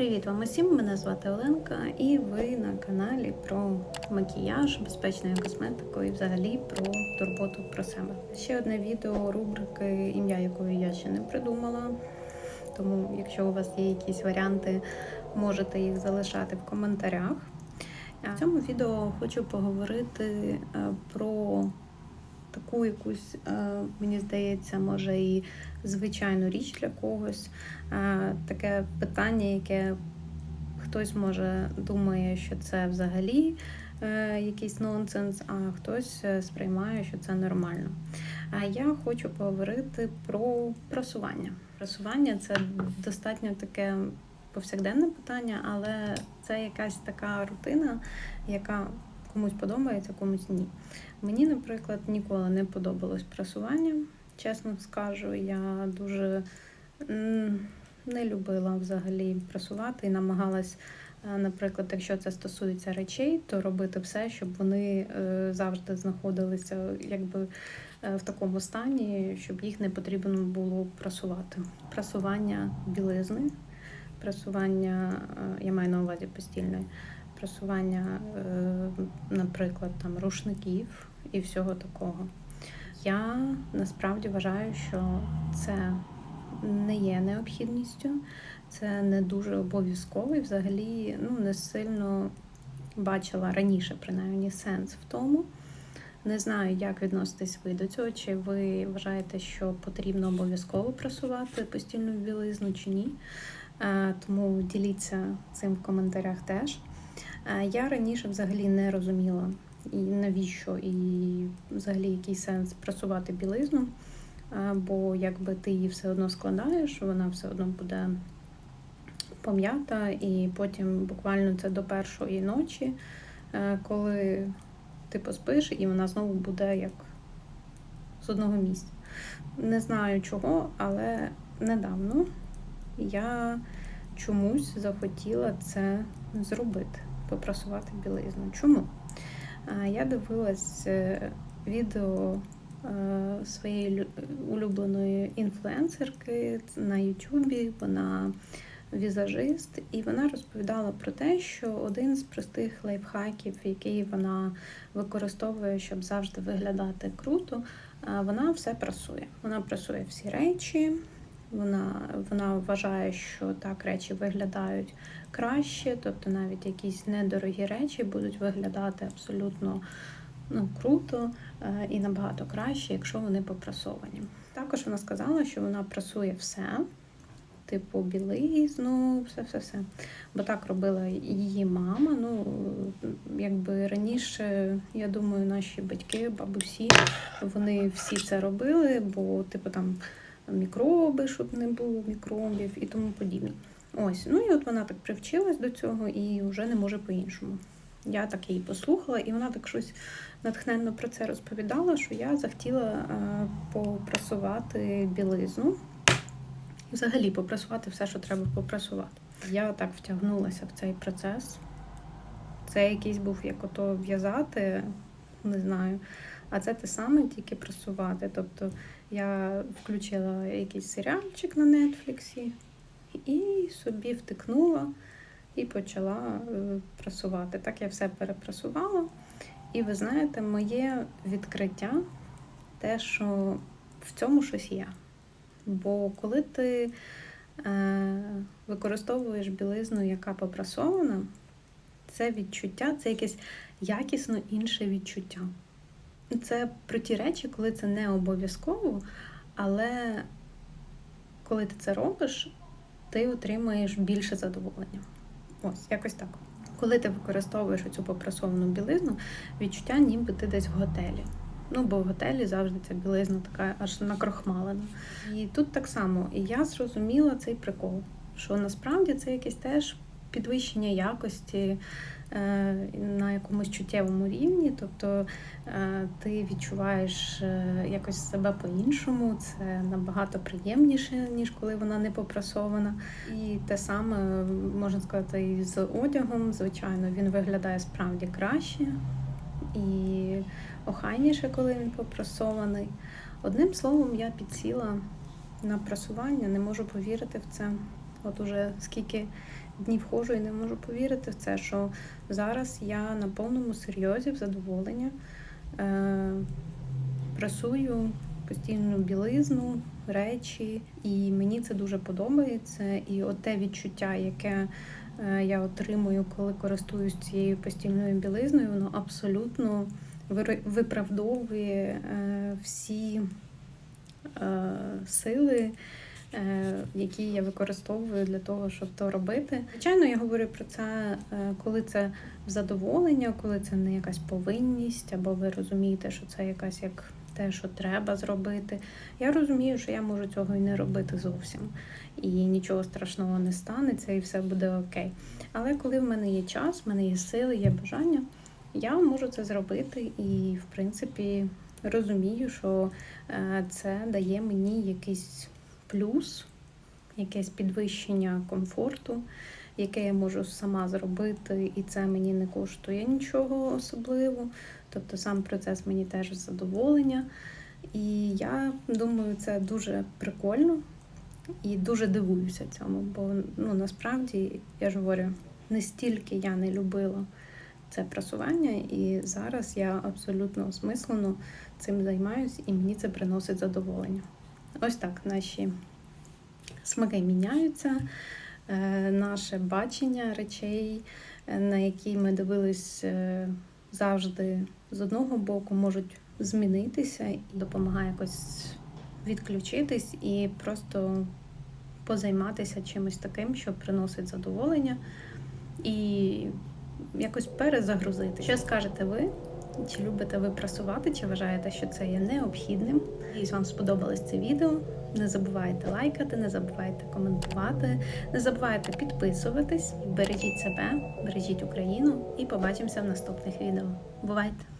Привіт вам усім! Мене звати Оленка, і ви на каналі про макіяж, безпечну косметику і взагалі про турботу про себе. Ще одне відео рубрики, ім'я якої я ще не придумала. Тому, якщо у вас є якісь варіанти, можете їх залишати в коментарях. В цьому відео хочу поговорити е, про таку якусь, е, мені здається, може і звичайну річ для когось. Е, Таке питання, яке хтось може думає, що це взагалі е, якийсь нонсенс, а хтось сприймає, що це нормально. А я хочу поговорити про просування. Просування це достатньо таке повсякденне питання, але це якась така рутина, яка комусь подобається, комусь ні. Мені, наприклад, ніколи не подобалось прасування. Чесно скажу, я дуже не любила взагалі прасувати і намагалась, е, наприклад, якщо це стосується речей, то робити все, щоб вони е, завжди знаходилися якби е, в такому стані, щоб їх не потрібно було прасувати. Прасування білизни, прасування, я маю на увазі постільної, прасування, е, наприклад, там рушників і всього такого. Я насправді вважаю, що це не є необхідністю, це не дуже обов'язково і взагалі ну, не сильно бачила раніше, принаймні, сенс в тому. Не знаю, як відноситесь ви до цього, чи ви вважаєте, що потрібно обов'язково прасувати постільну білизну чи ні. Е, Тому діліться цим в коментарях теж. Я раніше взагалі не розуміла, і навіщо, і взагалі який сенс прасувати білизну, бо якби ти її все одно складаєш, вона все одно буде пом'ята, і потім буквально це до першої ночі, е, коли ти поспиш, і вона знову буде як з одного місця. Не знаю чого, але недавно я чомусь захотіла це зробити, попрасувати білизну. Чому? Я дивилась е, відео е, своєї улюбленої інфлюенсерки на Ютубі. Вона візажист, і вона розповідала про те, що один з простих лайфхаків, який вона використовує, щоб завжди виглядати круто, вона все прасує. Вона прасує всі речі. Вона, вона вважає, що так речі виглядають краще, тобто навіть якісь недорогі речі будуть виглядати абсолютно ну, круто е, і набагато краще, якщо вони попрасовані. Також вона сказала, що вона прасує все, типу білизну, все-все-все. Бо так робила її мама. Ну, якби раніше, я думаю, наші батьки, бабусі, вони всі це робили, бо, типу, там мікроби, щоб не було мікробів і тому подібне. Ось, ну і от вона так привчилась до цього і вже не може по-іншому. Я так її послухала, і вона так щось натхненно про це розповідала, що я захотіла е, попрасувати білизну. Взагалі попрасувати все, що треба попрасувати. Я так втягнулася в цей процес. Це якийсь був як ото в'язати, не знаю. А це те саме, тільки прасувати. Тобто я включила якийсь серіальчик на Нетфліксі і собі втикнула і почала е, прасувати. Так я все перепрасувала. І ви знаєте, моє відкриття те, що в цьому щось є. Бо коли ти е, використовуєш білизну, яка попрасована, це відчуття, це якесь якісно інше відчуття. Це про ті речі, коли це не обов'язково, але коли ти це робиш, ти отримуєш більше задоволення. Ось, якось так. Коли ти використовуєш цю попрасовану білизну, відчуття, ніби ти десь в готелі. Ну, бо в готелі завжди ця білизна така аж накрохмалена. І тут так само. І я зрозуміла цей прикол, що насправді це якесь теж підвищення якості е, на якомусь чуттєвому рівні. Тобто е, ти відчуваєш е, якось себе по-іншому, це набагато приємніше, ніж коли вона не попрасована. І те саме можна сказати і з одягом. Звичайно, він виглядає справді краще і охайніше, коли він попрасований. Одним словом, я підсіла на прасування, не можу повірити в це. От уже скільки днів ходжу і не можу повірити в це, що зараз я на повному серйозі в задоволення е, прасую постійну білизну, речі, і мені це дуже подобається. І от те відчуття, яке е, я отримую, коли користуюсь цією постільною білизною, воно абсолютно виправдовує е, всі е, сили. Е, Які я використовую для того, щоб то робити. Звичайно, я говорю про це, е, коли це задоволення, коли це не якась повинність, або ви розумієте, що це якась як те, що треба зробити. Я розумію, що я можу цього і не робити зовсім, і нічого страшного не станеться, і все буде окей. Але коли в мене є час, в мене є сили, є бажання, я можу це зробити і, в принципі, розумію, що е, це дає мені якийсь плюс, якесь підвищення комфорту, яке я можу сама зробити, і це мені не коштує нічого особливо. Тобто сам процес мені теж задоволення. І я думаю, це дуже прикольно і дуже дивуюся цьому, бо ну насправді я ж говорю, не стільки я не любила це прасування, і зараз я абсолютно осмислено цим займаюсь, і мені це приносить задоволення. Ось так наші смаки міняються, е, наше бачення речей, е, на які ми дивились е, завжди з одного боку, можуть змінитися і допомагає якось відключитись і просто позайматися чимось таким, що приносить задоволення і якось перезагрузити. Що скажете ви? Чи любите ви прасувати, чи вважаєте, що це є необхідним? Якщо вам сподобалось це відео, не забувайте лайкати, не забувайте коментувати, не забувайте підписуватись. Бережіть себе, бережіть Україну і побачимося в наступних відео. Бувайте!